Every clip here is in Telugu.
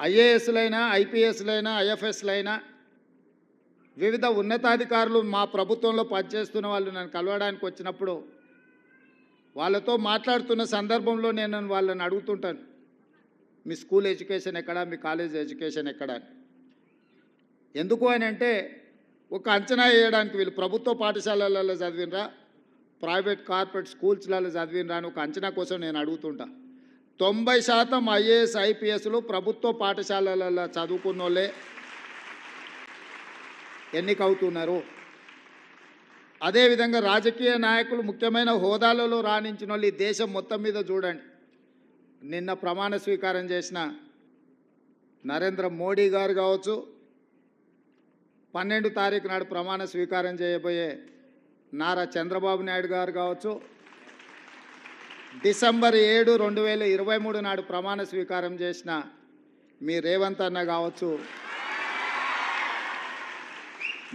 ఐఏఎస్లైనా ఐపీఎస్లైనా ఐఎఫ్ఎస్లైనా వివిధ ఉన్నతాధికారులు మా ప్రభుత్వంలో పనిచేస్తున్న వాళ్ళు నన్ను కలవడానికి వచ్చినప్పుడు వాళ్ళతో మాట్లాడుతున్న సందర్భంలో నేను వాళ్ళని అడుగుతుంటాను. మీ స్కూల్ ఎడ్యుకేషన్ ఎక్కడ? మీ కాలేజ్ ఎడ్యుకేషన్ ఎక్కడ? ఎందుకు అని అంటే ఒక అంచనా వేయడానికి వీళ్ళు ప్రభుత్వ పాఠశాలలలో చదివినరా? Private corporate స్కూల్స్లలో చదివినరా? అని ఒక అంచనా కోసం నేను అడుగుతుంటా. తొంభై శాతం ఐఏఎస్ ఐపీఎస్లు ప్రభుత్వ పాఠశాలలలో చదువుకున్న వాళ్ళే ఎన్నికవుతున్నారు అదేవిధంగా రాజకీయ నాయకులు ముఖ్యమైన హోదాలలో రాణించిన వాళ్ళు ఈ దేశం మొత్తం మీద చూడండి. నిన్న ప్రమాణ స్వీకారం చేసిన నరేంద్ర మోడీ గారు కావచ్చు పన్నెండు తారీఖు నాడు ప్రమాణ స్వీకారం చేయబోయే నారా చంద్రబాబు నాయుడు గారు కావచ్చు డిసెంబర్ ఏడు రెండు వేల ఇరవై మూడు నాడు ప్రమాణ స్వీకారం చేసిన మీ రేవంత్ అన్న కావచ్చు.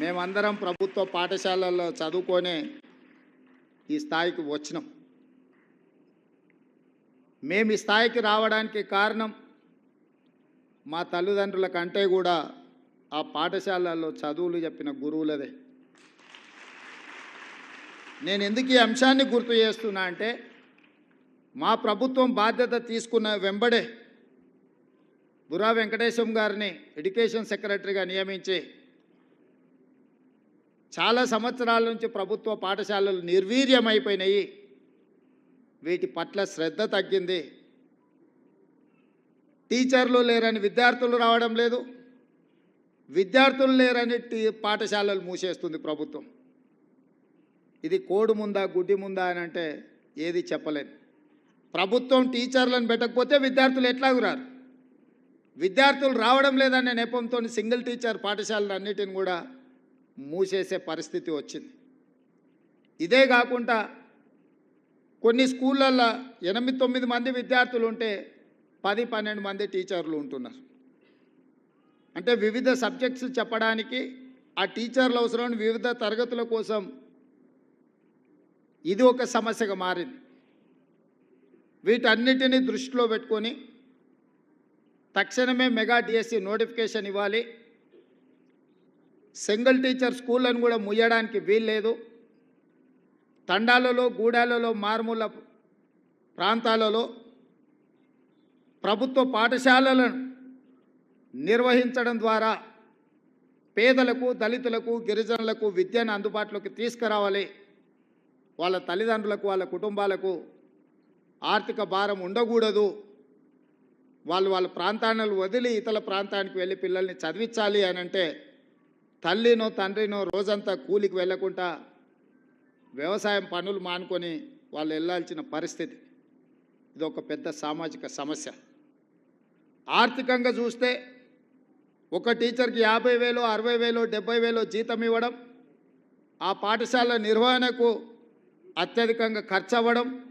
మేమందరం ప్రభుత్వ పాఠశాలల్లో చదువుకొని ఈ స్థాయికి వచ్చినాం. మేము ఈ స్థాయికి రావడానికి కారణం మా తల్లిదండ్రుల కంటే కూడా ఆ పాఠశాలల్లో చదువులు చెప్పిన గురువులదే. నేను ఎందుకు ఈ అంశాన్ని గుర్తు చేస్తున్నా అంటే మా ప్రభుత్వం బాధ్యత తీసుకున్న వెంబడే బురా వెంకటేశం గారిని ఎడ్యుకేషన్ సెక్రటరీగా నియమించి చాలా సంవత్సరాల నుంచి ప్రభుత్వ పాఠశాలలు నిర్వీర్యమైపోయినాయి. వీటి పట్ల శ్రద్ధ తగ్గింది. టీచర్లు లేరని విద్యార్థులు రావడం లేదు. విద్యార్థులు లేరని టీ పాఠశాలలు మూసేస్తుంది ప్రభుత్వం. ఇది కోడు ముందా గుడ్డి ముందా అని అంటే ఏది చెప్పలేదు ప్రభుత్వం టీచర్లను పెట్టకపోతే విద్యార్థులు ఎట్లాగురారు? విద్యార్థులు రావడం లేదనే నెపంతో సింగిల్ టీచర్ పాఠశాలలు అన్నిటిని కూడా మూసేసే పరిస్థితి వచ్చింది. ఇదే కాకుండా కొన్ని స్కూళ్ళల్లో ఎనిమిది తొమ్మిది మంది విద్యార్థులు ఉంటే పది పన్నెండు మంది టీచర్లు ఉంటున్నారు. అంటే వివిధ సబ్జెక్ట్స్ చెప్పడానికి ఆ టీచర్లు అవసరం వివిధ తరగతుల కోసం ఇది ఒక సమస్యగా మారింది. వీటన్నిటినీ దృష్టిలో పెట్టుకొని తక్షణమే మెగా డిఎస్సి నోటిఫికేషన్ ఇవ్వాలి. సింగిల్ టీచర్ స్కూళ్ళను కూడా ముయ్యడానికి వీల్లేదు. తండాలలో గూడాలలో మారుమూల ప్రాంతాలలో ప్రభుత్వ పాఠశాలలను నిర్వహించడం ద్వారా పేదలకు దళితులకు గిరిజనులకు విద్యను అందుబాటులోకి తీసుకురావాలి. వాళ్ళ తల్లిదండ్రులకు వాళ్ళ కుటుంబాలకు ఆర్థిక భారం ఉండకూడదు. వాళ్ళు వాళ్ళ ప్రాంతాలను వదిలి ఇతర ప్రాంతానికి వెళ్ళి పిల్లల్ని చదివించాలి అని అంటే తల్లినో తండ్రినో రోజంతా కూలికి వెళ్ళకుండా వ్యవసాయం పనులు మానుకొని వాళ్ళు వెళ్ళాల్సిన పరిస్థితి. ఇది ఒక పెద్ద సామాజిక సమస్య. ఆర్థికంగా చూస్తే ఒక టీచర్కి యాభై వేలు అరవై వేలు డెబ్బై వేలు జీతం ఇవ్వడం ఆ పాఠశాల నిర్వహణకు అత్యధికంగా ఖర్చు అవ్వడం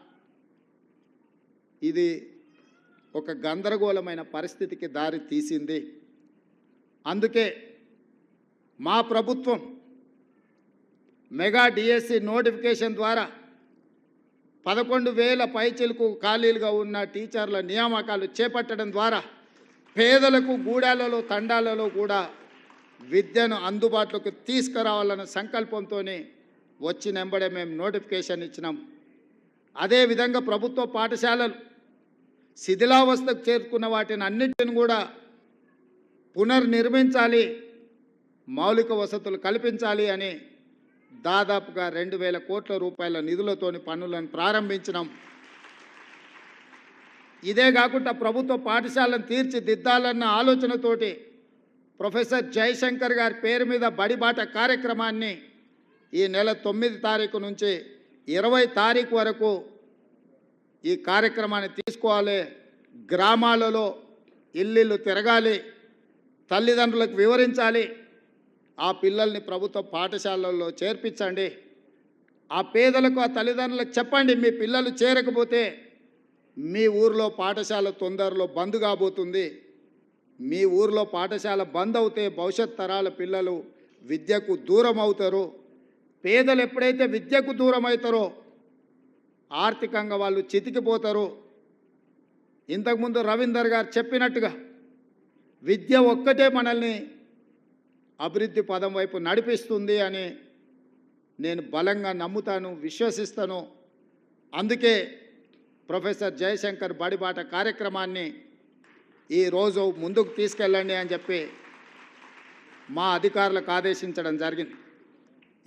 ఇది ఒక గందరగోళమైన పరిస్థితికి దారి తీసింది. అందుకే మా ప్రభుత్వం మెగా డిఎస్సి నోటిఫికేషన్ ద్వారా పదకొండు వేల పైచిలకు ఖాళీలుగా ఉన్న టీచర్ల నియామకాలు చేపట్టడం ద్వారా పేదలకు గూడాలలో తండాలలో కూడా విద్యను అందుబాటులోకి తీసుకురావాలన్న సంకల్పంతో వచ్చినెంబడే మేము నోటిఫికేషన్ ఇచ్చినాం. అదేవిధంగా ప్రభుత్వ పాఠశాలలు శిథిలావస్థకు చేరుకున్న వాటిని అన్నిటిని కూడా పునర్నిర్మించాలి మౌలిక వసతులు కల్పించాలి అని దాదాపుగా రెండు వేల కోట్ల రూపాయల నిధులతోని పనులను ప్రారంభించినాం. ఇదే కాకుండా ప్రభుత్వ పాఠశాలను తీర్చిదిద్దాలన్న ఆలోచనతోటి ప్రొఫెసర్ జయశంకర్ గారి పేరు మీద బడిబాట కార్యక్రమాన్ని ఈ నెల తొమ్మిది తారీఖు నుంచి ఇరవై తారీఖు వరకు ఈ కార్యక్రమాన్ని తీసుకోవాలి. గ్రామాలలో ఇల్లు తిరగాలి. తల్లిదండ్రులకు వివరించాలి. ఆ పిల్లల్ని ప్రభుత్వ పాఠశాలల్లో చేర్పించండి. ఆ పేదలకు ఆ తల్లిదండ్రులకు చెప్పండి మీ పిల్లలు చేరకపోతే మీ ఊర్లో పాఠశాల తొందరలో బంద్ కాబోతుంది. మీ ఊర్లో పాఠశాల బంద్ అవుతే భవిష్యత్ తరాల పిల్లలు విద్యకు దూరం అవుతారు. పేదలు ఎప్పుడైతే విద్యకు దూరం అవుతారో ఆర్థికంగా వాళ్ళు చితికిపోతారు. ఇంతకుముందు రవీందర్ గారు చెప్పినట్టుగా విద్య ఒక్కటే మనల్ని అభివృద్ధి పదం వైపు నడిపిస్తుంది అని నేను బలంగా నమ్ముతాను విశ్వసిస్తాను. అందుకే ప్రొఫెసర్ జయశంకర్ బడిబాట కార్యక్రమాన్ని ఈరోజు ముందుకు తీసుకెళ్ళండి అని చెప్పి మా అధికారులకు ఆదేశించడం జరిగింది.